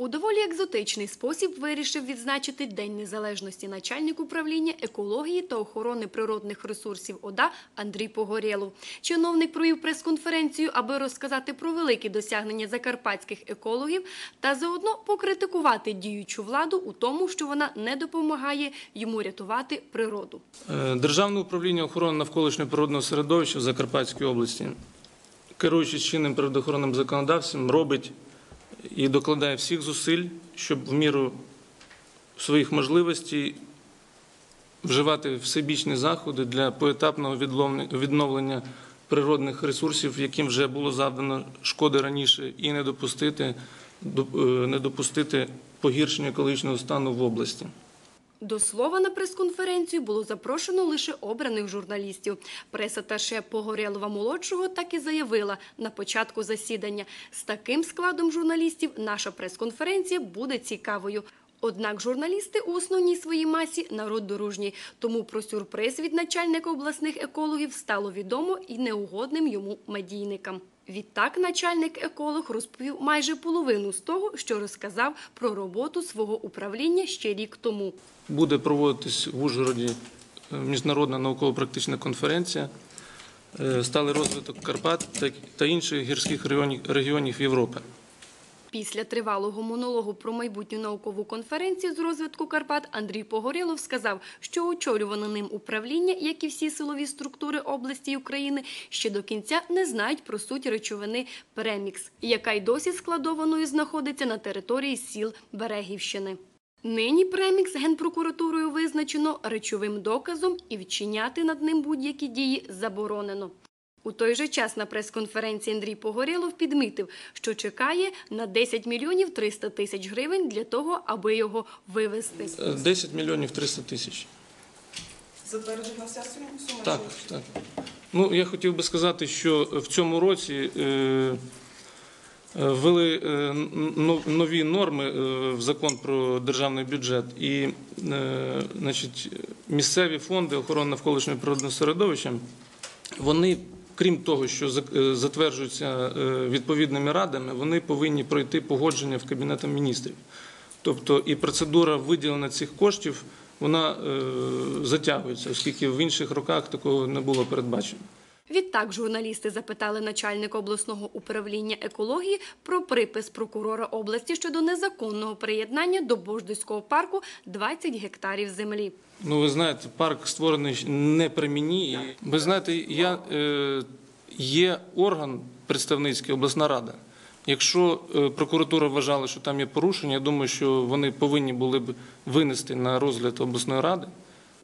У доволі екзотичний спосіб вирішив відзначити День Незалежності начальник управління екології та охорони природних ресурсів ОДА Андрій Погорєлов. Чиновник провів прес-конференцію, аби розказати про великі досягнення закарпатських екологів та заодно покритикувати діючу владу у тому, що вона не допомагає йому рятувати природу. Е, Державне управління охорони навколишнього природного середовища в Закарпатській області, керуючись чинним природоохоронним законодавством, робить і докладає всіх зусиль, щоб в міру своїх можливостей вживати всебічні заходи для поетапного відновлення природних ресурсів, яким вже було завдано шкоди раніше, і не допустити, доп- е, не допустити погіршення екологічного стану в області. До слова, на прес-конференцію було запрошено лише обраних журналістів. Преса-таше Погорєлова молодшого так і заявила на початку засідання. З таким складом журналістів наша прес-конференція буде цікавою. Однак журналісти у основній своїй масі народ дорожній, тому про сюрприз від начальника обласних екологів стало відомо і неугодним йому медійникам. Відтак начальник еколог розповів майже половину з того, що розказав про роботу свого управління ще рік тому. Буде проводитись в Ужгороді е, міжнародна науково-практична конференція е, «Сталий розвиток Карпат та- інших гірських регіонів Європи. Після тривалого монологу про майбутню наукову конференцію з розвитку Карпат Андрій Погорєлов сказав, що очолюване ним управління, як і всі силові структури області України, ще до кінця не знають про суть речовини премікс, яка й досі складованою знаходиться на території сіл Берегівщини. Нині премікс генпрокуратурою визначено речовим доказом і вчиняти над ним будь-які дії заборонено. У той же час на прес-конференції Андрій Погорєлов підмітив, що чекає на 10 мільйонів 300 тисяч гривень для того, аби його вивезти. Е, 10 мільйонів 300 тисяч. Затверджена вся сума? сума Так, так. Ну, я хотів би сказати, що в цьому році е, е, ввели е, нові норми е, в закон про державний бюджет, і е, значить, місцеві фонди охорони навколишнього природного середовища, вони, крім того, що е, затверджуються е, відповідними радами, вони повинні пройти погодження в Кабінетом міністрів. Тобто і процедура виділення цих коштів вона е, затягується, оскільки в інших роках такого не було передбачено. Відтак журналісти запитали начальника обласного управління екології про припис прокурора області щодо незаконного приєднання до Бождиського парку 20 гектарів землі. Ну, ви знаєте, парк створений не при мені. Ви знаєте, я, е, є орган представницький, обласна рада. Якщо е, прокуратура вважала, що там є порушення, я думаю, що вони повинні були б винести на розгляд обласної ради.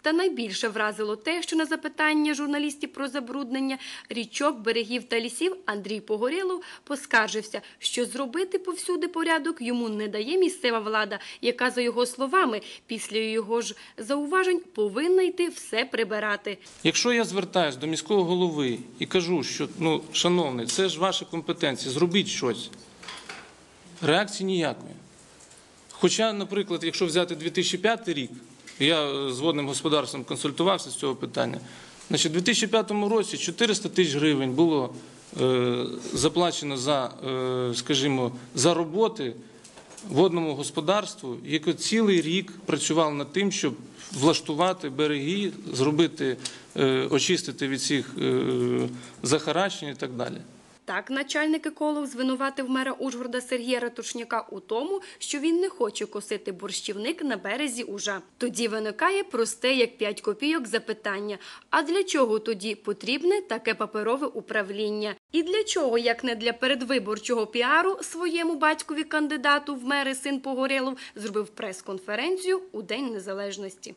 Та найбільше вразило те, що на запитання журналістів про забруднення річок, берегів та лісів Андрій Погорєлов поскаржився, що зробити повсюди порядок йому не дає місцева влада, яка, за його словами, після його ж зауважень повинна йти все прибирати. Якщо я звертаюся до міського голови і кажу, що ну, шановний, це ж ваша компетенція, зробіть щось. Реакції ніякої. Хоча, наприклад, якщо взяти 2005 рік, я з водним господарством консультувався з цього питання. Значить, у 2005 році 400 тисяч гривень було е, заплачено за, е, скажімо, за роботи водному господарству, яке цілий рік працювало над тим, щоб влаштувати береги, зробити, е, очистити від всіх е, захаращень і так далі. Так, начальник еколог звинуватив мера Ужгорода Сергія Ратушняка у тому, що він не хоче косити борщівник на березі Ужа. Тоді виникає просте, як 5 копійок, запитання: а для чого тоді потрібне таке паперове управління? І для чого, як не для передвиборчого піару, своєму батькові кандидату в мери син Погорєлов зробив прес-конференцію у День Незалежності?